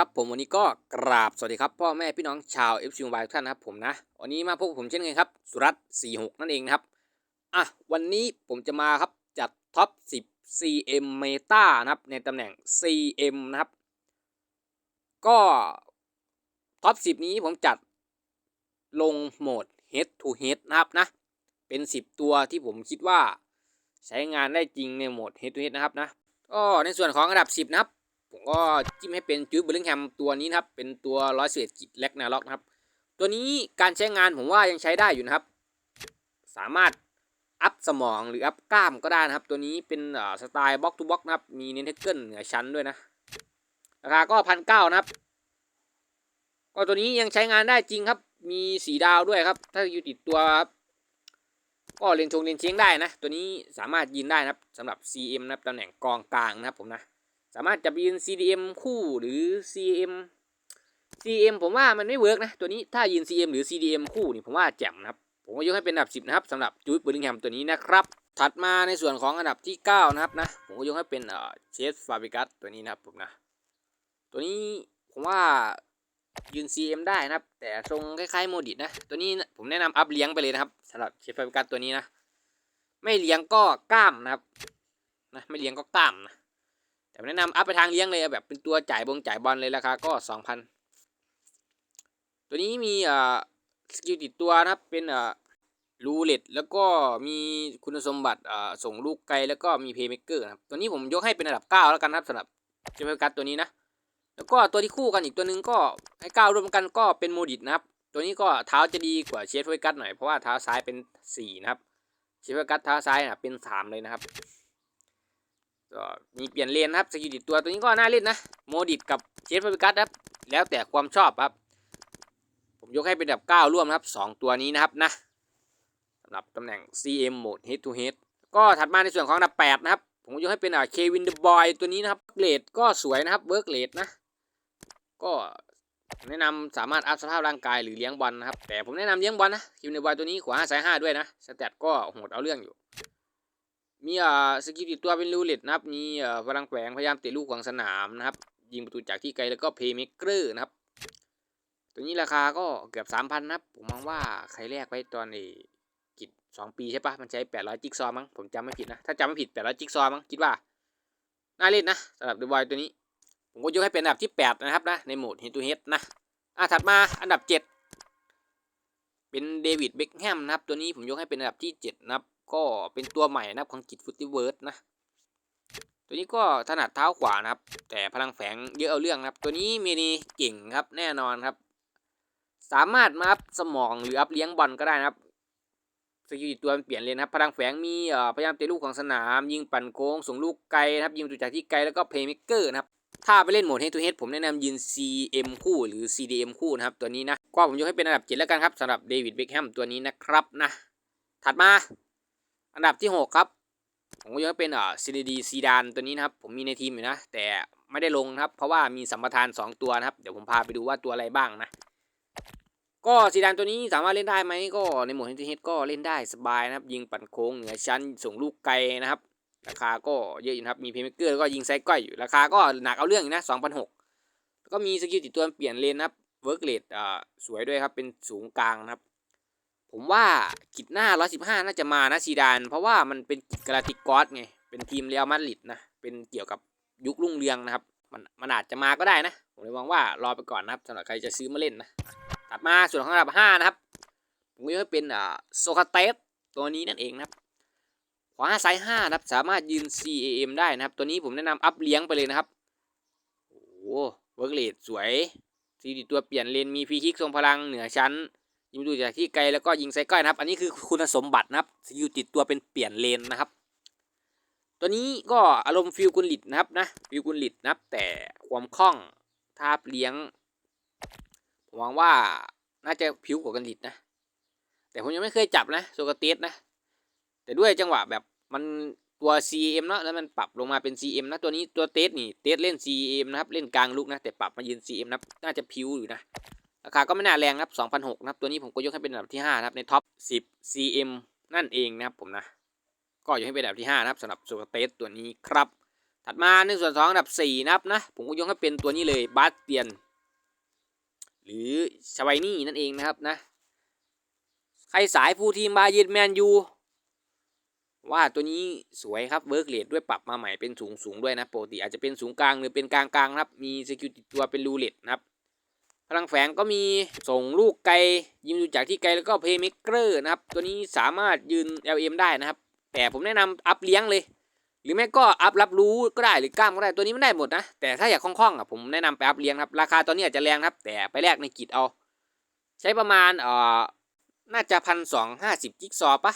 ครับผมวันนี้ก็กราบสวัสดีครับพ่อแม่พี่น้องชาว FC Mobile ทุกท่านนะครับผมนะวันนี้มาพบกับผมเช่นเคยครับ สุรัตน์46 นั่นเองนะครับอะวันนี้ผมจะมาครับจัดท็อป 10 CM Meta นะครับในตำแหน่ง CM นะครับ ก็ท็อป 10 นี้ผมจัดลงโหมด Head to Head นะครับนะเป็น 10 ตัวที่ผมคิดว่าใช้งานได้จริงในโหมด Head to Head นะครับนะก็ในส่วนของอันดับ 10 นะครับ ผมก็จิ้มให้เป็นจูดเบลลิงแฮมตัวนี้นะครับ เป็นตัวร้อยเศษกิจเล็กนาล็อกนะครับ ตัวนี้การใช้งานผมว่ายังใช้ได้อยู่นะครับ สามารถอัพสมองหรืออัพกล้ามก็ได้นะครับ ตัวนี้เป็นสไตล์บล็อกทูบล็อกนะครับ มีเนนเทเกิลเหนือชั้นด้วยนะ ราคาก็พันเก้านะครับ ก็ตัวนี้ยังใช้งานได้จริงครับ มีสีดาวด้วยครับ ถ้าอยู่ติดตัวครับก็เรียนชงเรียนเชียงได้นะ ตัวนี้สามารถยินได้นะครับสำหรับ CM นะครับตำแหน่งกองกลางนะครับผมนะ สามารถจะยืน CDM คู่หรือ CM CM ผมว่ามันไม่เวิร์กนะ ตัวนี้ถ้ายืน CM หรือ CDM คู่นี่ผมว่าแจ่มนะครับ ผมก็ยกให้เป็นอันดับ 10 นะครับสำหรับจูดเบอร์ลิงแฮมตัวนี้นะครับ ถัดมาในส่วนของอันดับที่ 9 นะครับนะ ผมก็ยกให้เป็นเอ่อเชสฟาบิกัสตัวนี้นะครับผมนะ ตัวนี้ผมว่ายืน CM ได้นะครับ แต่ทรงคล้ายๆโมดิตนะ ตัวนี้ผมแนะนำอัพเลี้ยงไปเลยนะครับสำหรับเชสฟาบิกัสตัวนี้นะ ไม่เลี้ยงก็กล้ามนะครับนะไม่เลี้ยงก็กล้ามนะ แต่แนะนำอัพไปทางเลี้ยงเลยแบบเป็นตัวจ่ายบงจ่ายบอลเลยราคาก็สองพันตัวนี้มีเอ่อสกิลติดตัวนะครับเป็นเอ่อรูเลตแล้วก็มีคุณสมบัติเอ่อส่งลูกไกลแล้วก็มีเพย์เม k เกอร์นะครับตัวนี้ผมยกให้เป็นอันดับเก้าแล้วกันครับสำหรับเจมส์กัสตัวนี้นะ แล้วก็ตัวที่คู่กันอีกตัวหนึ่งก็ให้เก้ารวมกันก็เป็นโมดิตนะครับ ตัวนี้ก็เท้าจะดีกว่าเชฟเวกัสหน่อยเพราะว่าเท้าซ้ายเป็นสี่นะครับเชฟเวกัสเท้าซ้ายนะเป็นสามเลยนะครับ ก็มีเปลี่ยนเลนนะครับสกิลติดตัวตัวนี้ก็น่าเล่นนะโมดิตกับเชฟฟาบิกัสครับแล้วแต่ความชอบครับ ผมยกให้เป็นแบบ9ร่วมนะครับ 2 ตัวนี้นะครับนะสำหรับตำแหน่ง CM โหมด Head to Head ก็ถัดมาในส่วนของอันดับ8นะครับ ผมยกให้เป็นอ่าเควินเดอะบอยตัวนี้นะครับเลดก็สวยนะครับเวิร์กเลดนะ ก็แนะนำสามารถอัพสภาพร่างกายหรือเลี้ยงบอลนะครับ แต่ผมแนะนำเลี้ยงบอลนะเควินเดอะบอยตัวนี้ขวาห้าซ้ายห้าด้วยนะสเตตก็โหดเอาเรื่องอยู่ มีอ่าสกิลติดตัวเป็นรูเลตนะครับ มีอ่าพลังแฝงพยายามเตะลูกขวางสนามนะครับ ยิงประตูจากที่ไกลแล้วก็เพย์เมกเกอร์นะครับ ตัวนี้ราคาก็เกือบสามพันนะครับ ผมมองว่าใครแรกไว้ตอนไอ้กิจสองปีใช่ปะมันใช้แปดร้อยจิ๊กซอมั้ง ผมจำไม่ผิดนะ ถ้าจำไม่ผิดแปดร้อยจิ๊กซอมั้ง คิดว่า น่าเล่นนะสำหรับเดอะบอยตัวนี้ ผมก็ยกให้เป็นอันดับที่แปดนะครับนะ ในโหมด Head to Head นะ อะถัดมาอันดับเจ็ดเป็นเดวิดเบคแฮมนะครับ ตัวนี้ผมยกให้เป็นอันดับที่เจ็ดนะครับ ก็เป็นตัวใหม่นะครับของกิจฟุตติเวิร์ดนะ ตัวนี้ก็ถนัดเท้าขวานะครับ แต่พลังแฝงเยอะเอาเรื่องนะครับ ตัวนี้มีนีเก่งครับแน่นอนครับ สามารถมาอัพสมองหรืออัพเลี้ยงบอลก็ได้นะครับสกิลตัวมันเปลี่ยนเลยนะครับ พลังแฝงมีพยายามเตะลูกของสนาม ยิงปั่นโค้งส่งลูกไกลนะครับ ยิงตูจากที่ไกลแล้วก็เพย์เมกเกอร์นะครับ ถ้าไปเล่นโหมด Head to Head ผมแนะนำยืน CM คู่หรือ CDM คู่นะครับ ตัวนี้นะ ก็ผมยกให้เป็นอันดับ 7 แล้วกันครับสำหรับเดวิดเบคแฮมตัวนี้นะครับนะ ถัดมา อันดับที่ 6 ครับ ผมก็ยกให้เป็นอ่าซีดีซีดานตัวนี้นะครับ ผมมีในทีมอยู่นะ แต่ไม่ได้ลงครับ เพราะว่ามีสัมปทาน 2 ตัวนะครับ เดี๋ยวผมพาไปดูว่าตัวอะไรบ้างนะ ก็ซีดานตัวนี้สามารถเล่นได้ไหมก็ในโหมดเฮดเฮดก็เล่นได้สบายนะครับ ยิงปั่นโค้งเหนือชั้นส่งลูกไกลนะครับ ราคาก็เยอะอยู่ครับ มีเพย์เมเกอร์แล้วก็ยิงไซก้อยอยู่ ราคาก็หนักเอาเรื่องอยู่นะ2,600แล้วก็มีสกิลติดตัวเปลี่ยนเลนนะครับ เวิร์กเลดอ่าสวยด้วยครับ เป็นสูงกลางนะครับ ผมว่ากิจหน้า 115 น่าจะมานะซีดาน เพราะว่ามันเป็นกิจกาลาติกอสไง เป็นทีมเรอัลมาดริดนะ เป็นเกี่ยวกับยุครุ่งเรืองนะครับ มันมันอาจจะมาก็ได้นะ ผมเลยมองว่ารอไปก่อนนะครับสำหรับใครจะซื้อมาเล่นนะถัดมาส่วนของอันดับ 5 นะครับ ผมก็จะเป็นอ่าโซคาเตสตัวนี้นั่นเองนะครับ ขวาซ้าย5นะครับ สามารถยืน CAM ได้นะครับ ตัวนี้ผมแนะนำอัพเลี้ยงไปเลยนะครับ โอ้เวิร์กเลดสวยซีดีตัวเปลี่ยนเลนมีฟรีคิกทรงพลังเหนือชั้น ยิงดูจากที่ไกลแล้วก็ยิงไซก้อยนะครับ อันนี้คือคุณสมบัตินะครับสกิลติดตัวเป็นเปลี่ยนเลนนะครับ ตัวนี้ก็อารมณ์ฟิลกุลลิดนะครับนะฟิลกุลลิดนะครับ แต่ความคล่องทาบเลี้ยงผมหวังว่าน่าจะผิวกว่ากันลิดนะ แต่ผมยังไม่เคยจับนะโซกาเตสนะ แต่ด้วยจังหวะแบบมันตัว CM เนาะแล้วมันปรับลงมาเป็น CM นะตัวนี้ตัวเตสนี่เตสเล่น CM นะครับเล่นกลางลุกนะแต่ปรับมายืน CM นะน่าจะผิวอยู่นะ ราคาก็ไม่น่าแรงครับ2,006นะครับ ตัวนี้ผมก็ยกให้เป็นอันดับที่5นะครับ ในท็อป 10 CM นั่นเองนะครับผมนะ ก็ยกให้เป็นอันดับที่5นะครับสำหรับโซเตสตัวนี้ครับ ถัดมาในส่วนของอันดับสี่นะครับนะ ผมก็ยกให้เป็นตัวนี้เลยบาสเตียน หรือชวายนี่นั่นเองนะครับนะ ใครสายฟูทีมบาเยร์นแมนยูว่าตัวนี้สวยครับเวิร์กเลดด้วยปรับมาใหม่เป็นสูงสูงด้วยนะปกติอาจจะเป็นสูงกลางหรือเป็นกลางกลางครับ มีสกิลติดตัวเป็นรูเลดนะครับ พลังแฝงก็มีส่งลูกไกล ยิงดูจากที่ไกลแล้วก็เพย์เมกเกอร์นะครับ ตัวนี้สามารถยืน LM ได้นะครับ แต่ผมแนะนำอัพเลี้ยงเลย หรือไม่ก็อัพรับรู้ก็ได้หรือกล้ามก็ได้ตัวนี้ไม่ได้หมดนะ แต่ถ้าอยากคล่องๆอะผมแนะนำไปอัพเลี้ยงครับ ราคาตอนนี้อาจจะแรงครับ แต่ไปแลกในกิจเอา ใช้ประมาณเอ่อน่าจะพันสองห้าสิบกิกซอปะ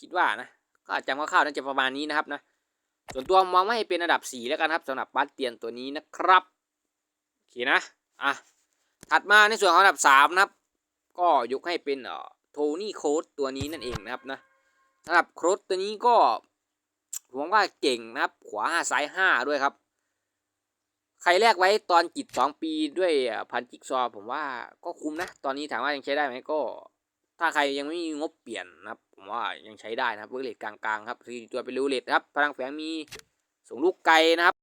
คิดว่านะก็จำคร่าวๆน่าจะประมาณนี้นะครับนะส่วนตัวมองว่ให้เป็นอันดับสี่แล้วกันครับสำหรับบัสเตียนตัวนี้นะครับโอเคนะอะ ถัดมาในส่วนของอันดับสามนะครับ ก็ยกให้เป็นเอ่อโทนี่โค้ดตัวนี้นั่นเองนะครับนะสำหรับโค้ดตัวนี้ก็ผมว่าเก่งนะครับ ขวาห้าซ้ายห้าด้วยครับ ใครแลกไว้ตอนกิจสองปีด้วยพันจิกซอ ผมว่าก็คุ้มนะ ตอนนี้ถามว่ายังใช้ได้ไหมก็ ถ้าใครยังไม่มีงบเปลี่ยนนะครับ ผมว่ายังใช้ได้นะครับเวอร์เลตกลางๆครับคือตัวเป็นรูเลตครับ พลังแฝงมีส่งลูกไกลนะครับ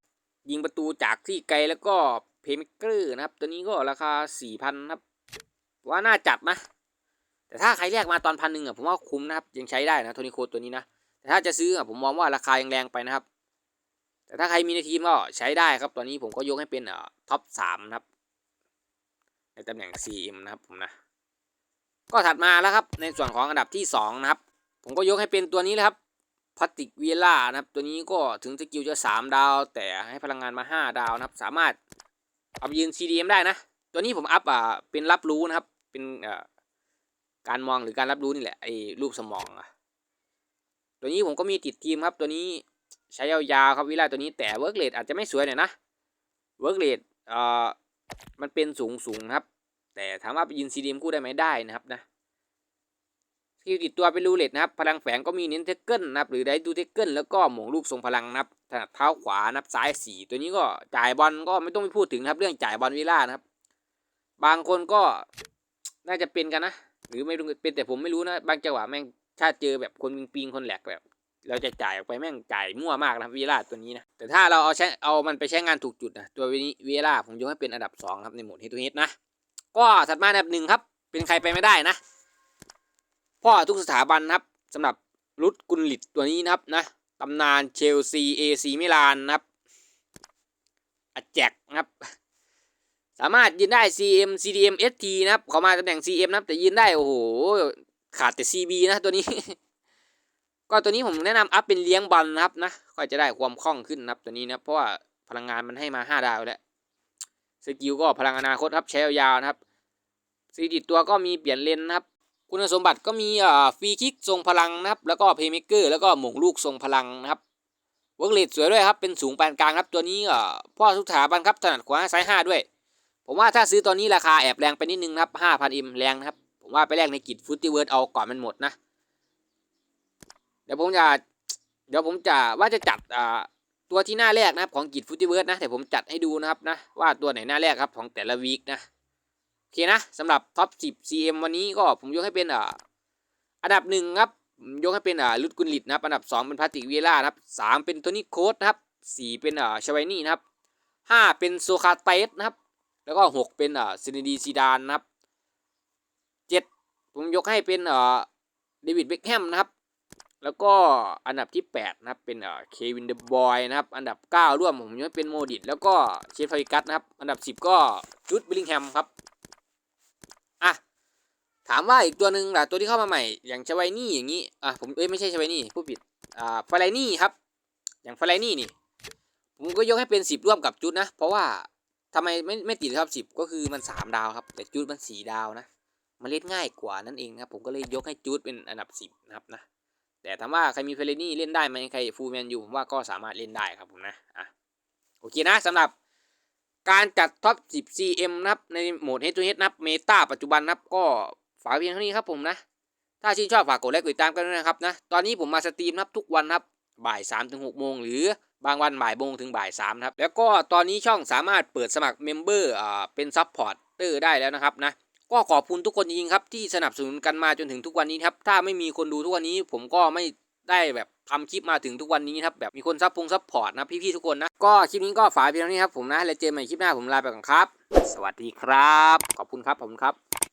ยิงประตูจากที่ไกลแล้วก็ เพย์เมกเกอร์นะครับ ตัวนี้ก็ราคาสี่พันครับ ว่าน่าจัดนะ แต่ถ้าใครแลกมาตอนพันหนึ่งอะผมว่าคุ้มนะครับ ยังใช้ได้นะโทนี่โคตัวนี้นะ แต่ถ้าจะซื้ออะผมมองว่าราคายังแรงไปนะครับ แต่ถ้าใครมีในทีมก็ใช้ได้ครับ ตอนนี้ผมก็ยกให้เป็นอ่อท็อปสามนะครับ ในตำแหน่ง CM นะครับผมนะ ก็ถัดมาแล้วครับ ในส่วนของอันดับที่2นะครับ ผมก็ยกให้เป็นตัวนี้เลยครับพัติกเวล่านะครับ ตัวนี้ก็ถึงสกิลจะ 3 ดาว แต่ให้พลังงานมา 5 ดาวนะครับ สามารถ อาไปยืน CDM ได้นะ ตัวนี้ผมอัพอ่าเป็นรับรู้นะครับ เป็นอ่าการมองหรือการรับรู้นี่แหละไอ้รูปสมองอะตัวนี้ผมก็มีติดทีมครับ ตัวนี้ใช้ยาวๆครับวิลาตัวนี้แต่เวิร์กเลดอาจจะไม่สวยหน่อยนะเวิร์กเลดอ่ามันเป็นสูงสูงๆครับ แต่ถามว่าไปยืน CDM กู้ได้ไหมได้นะครับนะ สกิลติดตัวเป็นรูเลตนะครับพลังแฝงก็มีเน้นเทเกิลนะครับหรือไดดูเทเกิลแล้วก็หม่งลูกทรงพลังนะครับถนัดเท้าขวานับซ้ายสี่ตัวนี้ก็จ่ายบอลก็ไม่ต้องไปพูดถึงนะครับ เรื่องจ่ายบอลวิล่านะครับ บางคนก็น่าจะเป็นกันนะ หรือไม่รู้เป็นแต่ผมไม่รู้นะ บางจังหวะแม่งถ้าเจอแบบคนปิงๆคนแหลกแบบ เราจะจ่ายออกไปแม่งจ่ายมั่วมากนะวิล่าตัวนี้นะแต่ถ้าเราเอาใช้เอามันไปใช้งานถูกจุดนะตัวนี้วิลล่าผมยกให้เป็นอันดับสองครับในหมดเฮดทูเฮดนะก็ถัดมาอันดับหนึ่งครับ เป็นใครไปไม่ได้นะ พ่อทุกสถาบันนะครับสำหรับรุดกุลลิตตัวนี้นะครับนะตำนานเชลซีเอซีมิลานนะครับอาแจกนะครับ สามารถยืนได้ CM CDM ST นะครับเขามาตำแหน่ง CM นะครับแต่ยืนได้โอ้โหขาดแต่ CB นะตัวนี้ ก็ตัวนี้ผมแนะนำอัพเป็นเลี้ยงบอลนะครับนะก็จะได้ความคล่องขึ้นนะครับตัวนี้นะเพราะว่าพลังงานมันให้มา 5 ดาวแล้วสกิลก็พลังอนาคตครับใช้ยาวๆนะครับสีดิตตัวก็มีเปลี่ยนเลนนะครับ คุณสมบัติก็มีอ่าฟรีคิกทรงพลังนะครับแล้วก็เพย์เมกเกอร์แล้วก็หม่งลูกทรงพลังนะครับเวิร์กเลดสวยด้วยครับเป็นสูงปานกลางครับตัวนี้อ่าพ่อทุกสถาบันครับถนัดขวาซ้ายห้าด้วย ผมว่าถ้าซื้อตอนนี้ราคาแอบแรงไปนิดนึงนะครับห้าพันอิมแรงนะครับผมว่าไปแลกในกิจฟุตตี้เวิร์ดเอาก่อนมันหมดนะเดี๋ยวผมจะเดี๋ยวผมจะว่าจะจัดอ่าตัวที่หน้าแรกนะครับของกิจฟุตตี้เวิร์ดนะแต่ผมจัดให้ดูนะครับนะว่าตัวไหนหน้าแรกครับของแต่ละวีคนะ อเคนะสำหรับท็อป 10 CM วันนี้ก็ผมยกให้เป็นอ่าอันดับหนึ่งครับยกให้เป็นอ่าลุดกุลลิตนะครับ อันดับ 2 เป็นพาติกเวล่านะครับสามเป็นโทนี่โคสนะครับสี่เป็นอ่าชวายนี่นะครับห้าเป็นโซคาเตสนะครับ แล้วก็หกเป็นอ่าซินดีซีดานนะครับเจ็ดผมยกให้เป็นอ่าเดวิดเบคแฮมนะครับ แล้วก็อันดับที่ 8 นะครับ เป็นเอ่อเควินเดอะบอยนะครับ อันดับ 9 ร่วมผมยกให้เป็นโมดิตแล้วก็เชฟฟาริกัสนะครับ อันดับ 10 ก็จุดบิลลิงแฮมครับ ถามว่าอีกตัวหนึ่งล่ะตัวที่เข้ามาใหม่ อย่างชวายนี่อย่างนี้อะผมเอ้ยไม่ใช่ชวายนี่ผู้ผิดอ่าฟาไลนี่ครับ อย่างฟาไลนี่นี่ ผมก็ยกให้เป็น10ร่วมกับจุดนะ เพราะว่าทำไมไม่ไม่ติดครับ10ก็คือมัน3ดาวครับ แต่จุดมัน4ดาวนะมันเล่นง่ายกว่านั่นเองครับ ผมก็เลยยกให้จุดเป็นอันดับ10นะครับนะแต่ถามว่าใครมีเฟรนี่เล่นได้ไหมใครฟูลแมนอยู่ผมว่าก็สามารถเล่นได้ครับผมนะอะโอเคนะสำหรับการจัดท็อป 10 CM นะครับในโหมด Head to Head นะครับเมตาปัจจุบันนะครับก็ ฝากเพียงเท่านี้ครับผมนะ ถ้าชื่นชอบฝากกดไลค์กดติดตามกันด้วยนะครับนะ ตอนนี้ผมมาสตรีมครับทุกวันครับบ่าย3ถึง6โมงหรือบางวันบ่ายโมงถึงบ่าย3นะครับ แล้วก็ตอนนี้ช่องสามารถเปิดสมัครเมมเบอร์อ่าเป็นซัพพอร์ตเตอร์ได้แล้วนะครับนะ ก็ขอบคุณทุกคนจริงๆครับที่สนับสนุนกันมาจนถึงทุกวันนี้ครับ ถ้าไม่มีคนดูทุกวันนี้ผมก็ไม่ได้แบบทำคลิปมาถึงทุกวันนี้ครับแบบมีคนซับพงซับพอร์ตนะพี่ๆทุกคนนะ ก็คลิปนี้ก็ฝากเพียงเท่านี้ครับผมนะแล้วเจอกันใหม่คลิปหน้าผมลาไปก่อนครับ สวัสดีครับ ขอบคุณครับขอบคุณครับ